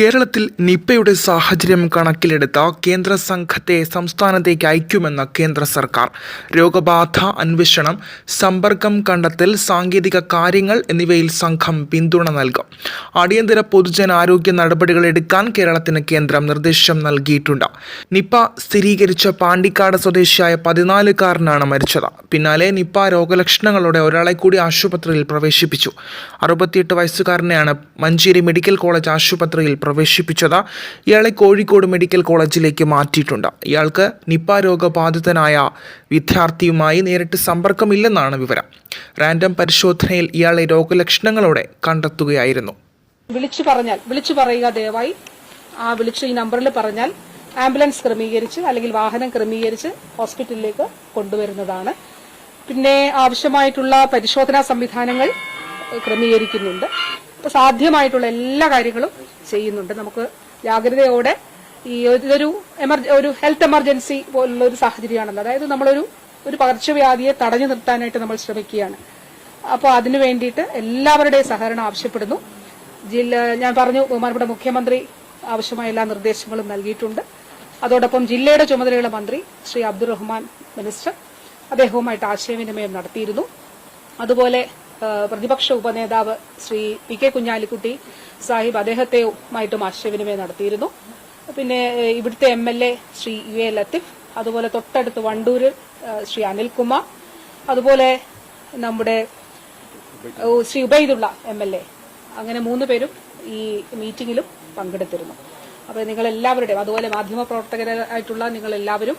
കേരളത്തിൽ നിപ്പയുടെ സാഹചര്യം കണക്കിലെടുത്ത കേന്ദ്ര സംഘത്തെ സംസ്ഥാനത്തേക്ക് അയക്കുമെന്ന കേന്ദ്ര സർക്കാർ. രോഗബാധ അന്വേഷണം സമ്പർക്കം കണ്ടെത്തൽ സാങ്കേതിക കാര്യങ്ങൾ എന്നിവയിൽ സംഘം പിന്തുണ നൽകും. അടിയന്തര പൊതുജനാരോഗ്യ നടപടികൾ എടുക്കാൻ കേരളത്തിന് കേന്ദ്രം നിർദ്ദേശം നൽകിയിട്ടുണ്ട്. നിപ്പ സ്ഥിരീകരിച്ച പാണ്ടിക്കാട് സ്വദേശിയായ പതിനാലുകാരനാണ് മരിച്ചത്. പിന്നാലെ നിപ്പ രോഗലക്ഷണങ്ങളോടെ ഒരാളെ കൂടി ആശുപത്രിയിൽ പ്രവേശിപ്പിച്ചു. അറുപത്തിയെട്ട് വയസ്സുകാരനെയാണ് മഞ്ചേരി മെഡിക്കൽ കോളേജ് ആശുപത്രിയിൽ പ്രവേശിപ്പിച്ചത് ഇയാളെ കോഴിക്കോട് മെഡിക്കൽ കോളേജിലേക്ക് മാറ്റിയിട്ടുണ്ട്. ഇയാൾക്ക് നിപ്പ രോഗബാധിതനായ വിദ്യാർത്ഥിയുമായി നേരിട്ട് സമ്പർക്കമില്ലെന്നാണ് വിവരം. റാൻഡം പരിശോധനയിൽ ഇയാളെ രോഗലക്ഷണങ്ങളോടെ കണ്ടെത്തുകയായിരുന്നു. വിളിച്ചു പറഞ്ഞാൽ വിളിച്ചു പറയുക ദയവായി. ആ വിളിച്ച് ഈ നമ്പറിൽ പറഞ്ഞാൽ ആംബുലൻസ് ക്രമീകരിച്ച് അല്ലെങ്കിൽ വാഹനം ക്രമീകരിച്ച് ഹോസ്പിറ്റലിലേക്ക് കൊണ്ടുവരുന്നതാണ്. പിന്നെ ആവശ്യമായിട്ടുള്ള പരിശോധനാ സംവിധാനങ്ങൾ ക്രമീകരിക്കുന്നുണ്ട്. സാധ്യമായിട്ടുള്ള എല്ലാ കാര്യങ്ങളും ചെയ്യുന്നുണ്ട്. നമുക്ക് ജാഗ്രതയോടെ ഈ ഒരു എമർജ ഒരു ഹെൽത്ത് എമർജൻസി പോലുള്ള ഒരു സാഹചര്യമാണല്ലോ. അതായത് നമ്മളൊരു ഒരു പകർച്ചവ്യാധിയെ തടഞ്ഞു നിർത്താനായിട്ട് നമ്മൾ ശ്രമിക്കുകയാണ്. അപ്പോൾ അതിനു വേണ്ടിയിട്ട് എല്ലാവരുടെയും സഹകരണം ആവശ്യപ്പെടുന്നു. ജില്ല ഞാൻ പറഞ്ഞു ബഹുമാനപ്പെട്ട മുഖ്യമന്ത്രി ആവശ്യമായ എല്ലാ നിർദ്ദേശങ്ങളും നൽകിയിട്ടുണ്ട്. അതോടൊപ്പം ജില്ലയുടെ ചുമതലയുള്ള മന്ത്രി ശ്രീ അബ്ദുറഹ്മാൻ മിനിസ്റ്റർ അദ്ദേഹവുമായിട്ട് ആശയവിനിമയം നടത്തിയിരുന്നു. അതുപോലെ പ്രതിപക്ഷ ഉപനേതാവ് ശ്രീ പി കെ കുഞ്ഞാലിക്കുട്ടി സാഹിബ് അദ്ദേഹത്തെയുമായിട്ടും ആശയവിനിമയം നടത്തിയിരുന്നു. പിന്നെ ഇവിടുത്തെ M L A Shri U A Latheef അതുപോലെ തൊട്ടടുത്ത് വണ്ടൂരിൽ ശ്രീ അനിൽകുമാർ അതുപോലെ നമ്മുടെ Shri Ubaidulla M L A. അങ്ങനെ മൂന്ന് പേരും ഈ മീറ്റിംഗിലും പങ്കെടുത്തിരുന്നു. അപ്പോൾ നിങ്ങൾ എല്ലാവരുടെയും അതുപോലെ മാധ്യമ പ്രവർത്തകരായിട്ടുള്ള നിങ്ങൾ എല്ലാവരും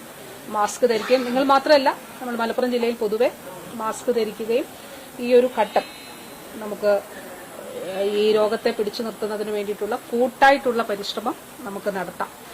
മാസ്ക് ധരിക്കുകയും നിങ്ങൾ മാത്രമല്ല നമ്മൾ മലപ്പുറം ജില്ലയിൽ പൊതുവെ മാസ്ക് ധരിക്കുകയും ഈ ഒരു ഘട്ടം നമുക്ക് ഈ രോഗത്തെ പിടിച്ചു നിർത്തുന്നതിന് വേണ്ടിയിട്ടുള്ള കൂട്ടായിട്ടുള്ള പരിശ്രമം നമുക്ക് നടത്താം.